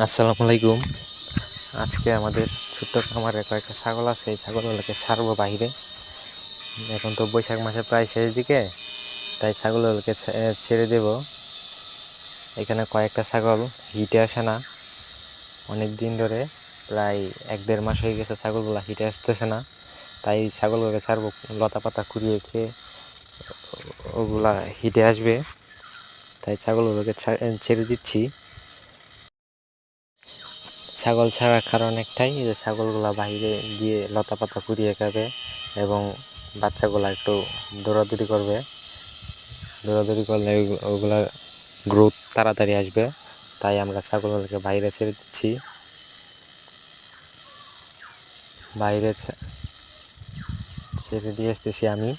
আসসালামু আলাইকুম আজকে আমাদের ছোট্ট খামারে কয়েকটা ছাগল আছে, এই ছাগলগুলোকে ছাড়বো বাইরে এখন তো বৈশাখ মাসে প্রায় শেষ দিকে, তাই ছাগলগুলোকে ছেড়ে দেব। এখানে কয়েকটা ছাগল হিটে আসে না। অনেক দিন ধরে, প্রায় এক দেড় মাস হয়ে গেছে ছাগলগুলো হিটে আসতেছে না। তাই ছাগলগুলোকে ছাড়বো লতা পাতা কুড়িয়ে খেয়ে ওগুলা হিটে আসবে। তাই ছাগলগুলোকে ছেড়ে দিচ্ছি। ছাগল ছাড়ার কারণ একটাই যে ছাগলগুলা বাইরে গিয়ে লতা পাতা কুড়িয়ে খাবে এবং বাচ্চাগুলা একটু দৌড়াদৌড়ি করবে। দৌড়াদৌড়ি করলে ওগুলা গ্রোথ তাড়াতাড়ি আসবে। তাই আমরা ছাগলগুলোকে বাইরে ছেড়ে দিচ্ছি। বাইরে ছেড়ে দিয়ে আসতেছি আমি।